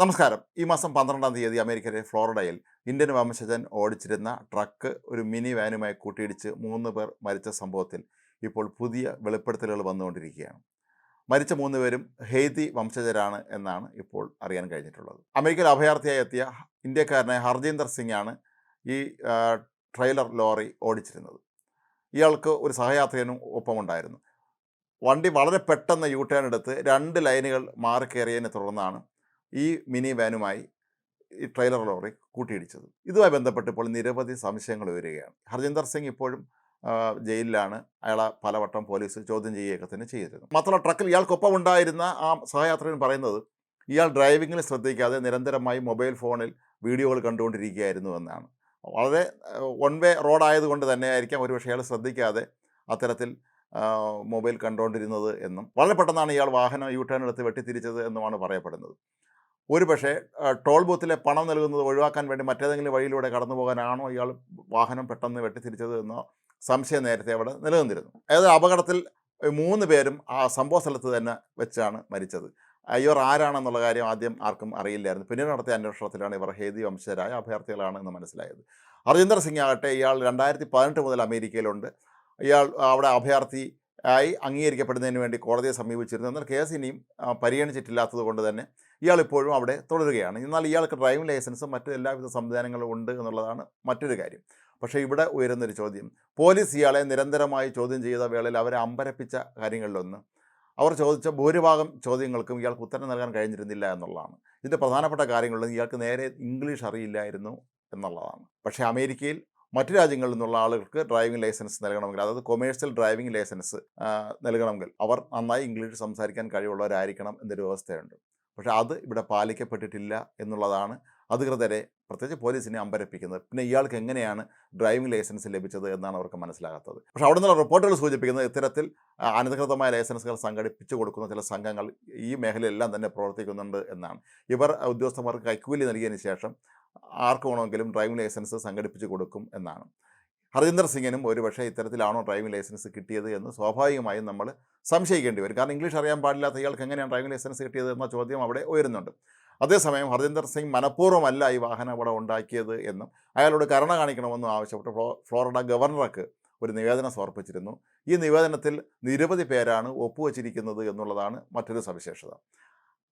നമസ്കാരം. ഈ മാസം പന്ത്രണ്ടാം തീയതി അമേരിക്കയിലെ ഫ്ലോറിഡയിൽ ഇന്ത്യൻ വംശജൻ ഓടിച്ചിരുന്ന ട്രക്ക് ഒരു മിനി വാനുമായി കൂട്ടിയിടിച്ച് മൂന്ന് പേർ മരിച്ച സംഭവത്തിൽ ഇപ്പോൾ പുതിയ വെളിപ്പെടുത്തലുകൾ വന്നുകൊണ്ടിരിക്കുകയാണ്. മരിച്ച മൂന്ന് പേരും ഹെയ്തി വംശജരാണ് എന്നാണ് ഇപ്പോൾ അറിയാൻ കഴിഞ്ഞിട്ടുള്ളത്. അമേരിക്കയിൽ അഭയാർത്ഥിയായി എത്തിയ ഇന്ത്യക്കാരനായ ഹർജീന്ദർ സിംഗ് ആണ് ഈ ട്രെയിലർ ലോറി ഓടിച്ചിരുന്നത്. ഇയാൾക്ക് ഒരു സഹയാത്രികനും ഒപ്പമുണ്ടായിരുന്നു. വണ്ടി വളരെ പെട്ടെന്ന് യു ടേൺ എടുത്ത് രണ്ട് ലൈനുകൾ മാറിക്കേറിയതിനെ തുടർന്നാണ് ഈ മിനി വാനുമായി ഈ ട്രെയിലർ ലോറി കൂട്ടിയിടിച്ചത്. ഇതുമായി ബന്ധപ്പെട്ട് ഇപ്പോൾ നിരവധി സംശയങ്ങൾ വരികയാണ് ഹർജിന്ദർ സിംഗ് ഇപ്പോഴും ജയിലിലാണ്. അയാളെ പലവട്ടം പോലീസ് ചോദ്യം ചെയ്യുകയൊക്കെ തന്നെ ചെയ്തിരുന്നു. മാത്രമല്ല ട്രക്കിൽ ഇയാൾക്കൊപ്പം ഉണ്ടായിരുന്ന ആ സഹയാത്രികൻ പറയുന്നത് ഇയാൾ ഡ്രൈവിങ്ങിൽ ശ്രദ്ധിക്കാതെ നിരന്തരമായി മൊബൈൽ ഫോണിൽ വീഡിയോകൾ കണ്ടുകൊണ്ടിരിക്കുകയായിരുന്നു എന്നാണ്. വളരെ വൺ വേ റോഡായതുകൊണ്ട് തന്നെ ആയിരിക്കാം ഒരുപക്ഷെ അയാൾ ശ്രദ്ധിക്കാതെ അത്തരത്തിൽ മൊബൈൽ കണ്ടുകൊണ്ടിരുന്നത് എന്നും വളരെ പെട്ടെന്നാണ് ഇയാൾ വാഹനം യു ടേൺ എടുത്ത് വെട്ടിത്തിരിച്ചത് എന്നുമാണ് പറയപ്പെടുന്നത്. ഒരു പക്ഷേ ടോൾ ബൂത്തിലെ പണം നൽകുന്നത് ഒഴിവാക്കാൻ വേണ്ടി മറ്റേതെങ്കിലും വഴിയിലൂടെ കടന്നു പോകാനാണോ ഇയാൾ വാഹനം പെട്ടെന്ന് വെട്ടിത്തിരിച്ചത് എന്നോ സംശയം നേരത്തെ അവിടെ നിലനിന്നിരുന്നു. അതായത് അപകടത്തിൽ മൂന്ന് പേരും ആ സംഭവ സ്ഥലത്ത് തന്നെ വെച്ചാണ് മരിച്ചത്. ഇവർ ആരാണെന്നുള്ള കാര്യം ആദ്യം ആർക്കും അറിയില്ലായിരുന്നു. പിന്നീട് നടത്തിയ അന്വേഷണത്തിലാണ് ഇവർ ഹേദി വംശജരായ അഭയാർത്ഥികളാണ് എന്ന് മനസ്സിലായത്. അർജിന്ദർ സിംഗ് ആകട്ടെ ഇയാൾ രണ്ടായിരത്തി പതിനെട്ട് മുതൽ അമേരിക്കയിലുണ്ട്. ഇയാൾ അവിടെ അഭയാർത്ഥി ആയി അംഗീകരിക്കപ്പെടുന്നതിന് വേണ്ടി കോടതിയെ സമീപിച്ചിരുന്നു. എന്നാൽ കേസ് ഇനിയും പരിഗണിച്ചിട്ടില്ലാത്തത് കൊണ്ട് തന്നെ ഇയാൾ ഇപ്പോഴും അവിടെ തുടരുകയാണ്. എന്നാൽ ഇയാൾക്ക് ഡ്രൈവിംഗ് ലൈസൻസും മറ്റു എല്ലാവിധ സംവിധാനങ്ങളും ഉണ്ട് എന്നുള്ളതാണ് മറ്റൊരു കാര്യം. പക്ഷേ ഇവിടെ ഉയരുന്നൊരു ചോദ്യം. പോലീസ് ഇയാളെ നിരന്തരമായി ചോദ്യം ചെയ്ത വേളയിൽ അവരെ അമ്പരപ്പിച്ച കാര്യങ്ങളിലൊന്ന്. അവർ ചോദിച്ച ഭൂരിഭാഗം ചോദ്യങ്ങൾക്കും ഇയാൾക്ക് ഉത്തരം നൽകാൻ കഴിഞ്ഞിരുന്നില്ല എന്നുള്ളതാണ്. ഇതിന്റെ പ്രധാനപ്പെട്ട കാര്യങ്ങളിൽ ഇയാൾക്ക് നേരെ ഇംഗ്ലീഷ് അറിയില്ലായിരുന്നു എന്നുള്ളതാണ്. പക്ഷേ അമേരിക്കയിൽ മറ്റു രാജ്യങ്ങളിൽ നിന്നുള്ള ആളുകൾക്ക് ഡ്രൈവിംഗ് ലൈസൻസ് നൽകണമെങ്കിൽ അതായത് കൊമേഴ്സ്യൽ ഡ്രൈവിംഗ് ലൈസൻസ് നൽകണമെങ്കിൽ അവർ നന്നായി ഇംഗ്ലീഷ് സംസാരിക്കാൻ കഴിവുള്ളവരായിരിക്കണം എന്നൊരു വ്യവസ്ഥയുണ്ട്. പക്ഷേ അത് ഇവിടെ പാലിക്കപ്പെട്ടിട്ടില്ല എന്നുള്ളതാണ് അധികൃതരെ പ്രത്യേകിച്ച് പോലീസിനെ അമ്പരപ്പിക്കുന്നത്. പിന്നെ ഇയാൾക്ക് എങ്ങനെയാണ് ഡ്രൈവിംഗ് ലൈസൻസ് ലഭിച്ചത് എന്നാണ് അവർക്ക് മനസ്സിലാകാത്തത്. പക്ഷേ അവിടെ നിന്നുള്ള റിപ്പോർട്ടുകൾ സൂചിപ്പിക്കുന്നത് ഇത്തരത്തിൽ അനധികൃതമായ ലൈസൻസുകൾ സംഘടിപ്പിച്ചു കൊടുക്കുന്ന ചില സംഘങ്ങൾ ഈ മേഖലയിലെല്ലാം തന്നെ പ്രവർത്തിക്കുന്നുണ്ട് എന്നാണ്. ഇവർ ഉദ്യോഗസ്ഥന്മാർക്ക് കൈക്കൂലി നൽകിയതിന് ശേഷം ആർക്ക് വേണമെങ്കിലും ഡ്രൈവിംഗ് ലൈസൻസ് സംഘടിപ്പിച്ച് കൊടുക്കും എന്നാണ്. ഹർജിന്ദർ സിംഗിനും ഒരുപക്ഷെ ഇത്തരത്തിലാണോ ഡ്രൈവിംഗ് ലൈസൻസ് കിട്ടിയത് എന്ന് സ്വാഭാവികമായും നമ്മൾ സംശയിക്കേണ്ടി വരും. കാരണം ഇംഗ്ലീഷ് അറിയാൻ പാടില്ലാത്ത ഇയാൾക്ക് എങ്ങനെയാണ് ഡ്രൈവിംഗ് ലൈസൻസ് കിട്ടിയത് എന്ന ചോദ്യം അവിടെ ഉയരുന്നുണ്ട്. അതേസമയം ഹർജിന്ദർ സിംഗ് മനഃപൂർവമല്ല ഈ വാഹനം അവിടെ ഉണ്ടാക്കിയത് എന്നും അയാളോട് കരുണ കാണിക്കണമെന്നും ആവശ്യപ്പെട്ട് ഫ്ലോ ഫ്ലോറിഡ ഗവർണർക്ക് ഒരു നിവേദനം സമർപ്പിച്ചിരുന്നു. ഈ നിവേദനത്തിൽ നിരവധി പേരാണ് ഒപ്പുവച്ചിരിക്കുന്നത് എന്നുള്ളതാണ് മറ്റൊരു സവിശേഷത.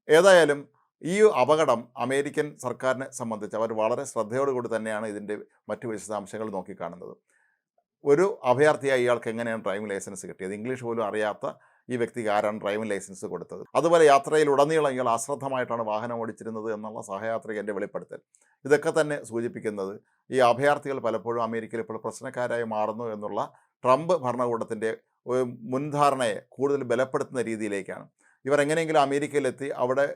ഏതായാലും ഈ അപകടം അമേരിക്കൻ സർക്കാരിനെ സംബന്ധിച്ച് അവർ വളരെ ശ്രദ്ധയോടുകൂടി തന്നെയാണ് ഇതിന്റെ മറ്റു വിശദാംശങ്ങൾ നോക്കിക്കാണുന്നത്. ഒരു അഭയാർത്ഥിയായി ഇയാൾക്ക് എങ്ങനെയാണ് ഡ്രൈവിംഗ് ലൈസൻസ് കിട്ടിയത്? ഇംഗ്ലീഷ് പോലും അറിയാത്ത ഈ വ്യക്തിക്ക് ആരാണ് ഡ്രൈവിംഗ് ലൈസൻസ് കൊടുത്തത്? അതുപോലെ യാത്രയിൽ ഉടനീളം ഇയാൾ അശ്രദ്ധമായിട്ടാണ് വാഹനം ഓടിച്ചിരുന്നത് എന്നുള്ള സഹയാത്രികന്റെ വെളിപ്പെടുത്തൽ. ഇതൊക്കെ തന്നെ സൂചിപ്പിക്കുന്നത് ഈ അഭയാർത്ഥികൾ പലപ്പോഴും അമേരിക്കയിൽ ഇപ്പോൾ പ്രശ്നക്കാരായി മാറുന്നു എന്നുള്ള ട്രംപ് ഭരണകൂടത്തിന്റെ മുൻധാരണയെ കൂടുതൽ ബലപ്പെടുത്തുന്ന രീതിയിലേക്കാണ്. ഇവർ എങ്ങനെയെങ്കിലും അമേരിക്കയിലെത്തി അവിടെ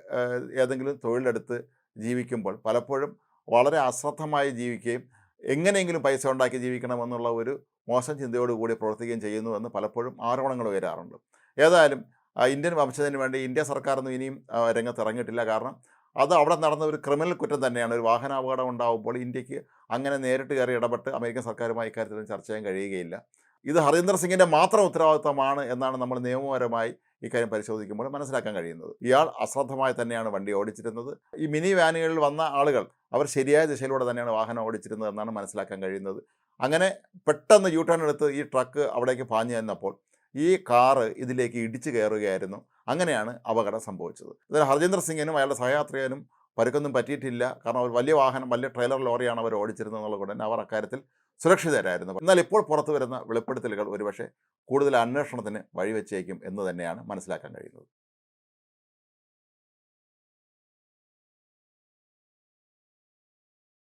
ഏതെങ്കിലും തൊഴിലെടുത്ത് ജീവിക്കുമ്പോൾ പലപ്പോഴും വളരെ അശ്രദ്ധമായി ജീവിക്കുകയും എങ്ങനെയെങ്കിലും പൈസ ഉണ്ടാക്കി ജീവിക്കണമെന്നുള്ള ഒരു മോശം ചിന്തയോടുകൂടി പ്രവർത്തിക്കുകയും ചെയ്യുന്നുവെന്ന് പലപ്പോഴും ആരോപണങ്ങൾ ഉയരാറുണ്ട്. ഏതായാലും ഇന്ത്യൻ വംശത്തിന് വേണ്ടി ഇന്ത്യ സർക്കാരൊന്നും ഇനിയും രംഗത്ത് ഇറങ്ങിയിട്ടില്ല കാരണം അത് അവിടെ നടന്ന ഒരു ക്രിമിനൽ കുറ്റം തന്നെയാണ്. ഒരു വാഹനാപകടം ഉണ്ടാകുമ്പോൾ ഇന്ത്യയ്ക്ക് അങ്ങനെ നേരിട്ട് കയറി ഇടപെട്ട് അമേരിക്കൻ സർക്കാരുമായി ഇക്കാര്യത്തിൽ ചർച്ച ചെയ്യാൻ കഴിയുകയില്ല. ഇത് ഹരീന്ദർ സിംഗിന്റെ മാത്രം ഉത്തരവാദിത്തമാണ് എന്നാണ് നമ്മൾ നിയമപരമായി ഇക്കാര്യം പരിശോധിക്കുമ്പോൾ മനസ്സിലാക്കാൻ കഴിയുന്നത്. ഇയാൾ അശ്രദ്ധമായി തന്നെയാണ് വണ്ടി ഓടിച്ചിരുന്നത്. ഈ മിനി വാനുകളിൽ വന്ന ആളുകൾ അവർ ശരിയായ ദിശയിലൂടെ തന്നെയാണ് വാഹനം ഓടിച്ചിരുന്നത് എന്നാണ് മനസ്സിലാക്കാൻ കഴിയുന്നത്. അങ്ങനെ പെട്ടെന്ന് യു ടേൺ എടുത്ത് ഈ ട്രക്ക് അവിടേക്ക് പാഞ്ഞു ചെന്നപ്പോൾ ഈ കാറ് ഇതിലേക്ക് ഇടിച്ചു കയറുകയായിരുന്നു. അങ്ങനെയാണ് അപകടം സംഭവിച്ചത്. ഇതിൽ ഹർജീന്ദർ സിംഗിനും അയാളുടെ സഹയാത്രികനും പരുക്കൊന്നും പറ്റിയിട്ടില്ല. കാരണം അവർ വലിയ വാഹനം വലിയ ട്രെയിലർ ലോറിയാണ് അവർ ഓടിച്ചിരുന്നത് എന്നുള്ളത് കൊണ്ട് അവർ അക്കാര്യത്തിൽ സുരക്ഷിതരായിരുന്നു. എന്നാൽ ഇപ്പോൾ പുറത്തു വരുന്ന വെളിപ്പെടുത്തലുകൾ ഒരുപക്ഷെ കൂടുതൽ അന്വേഷണത്തിന് വഴിവെച്ചേക്കും എന്ന് തന്നെയാണ് മനസ്സിലാക്കാൻ കഴിയുന്നത്.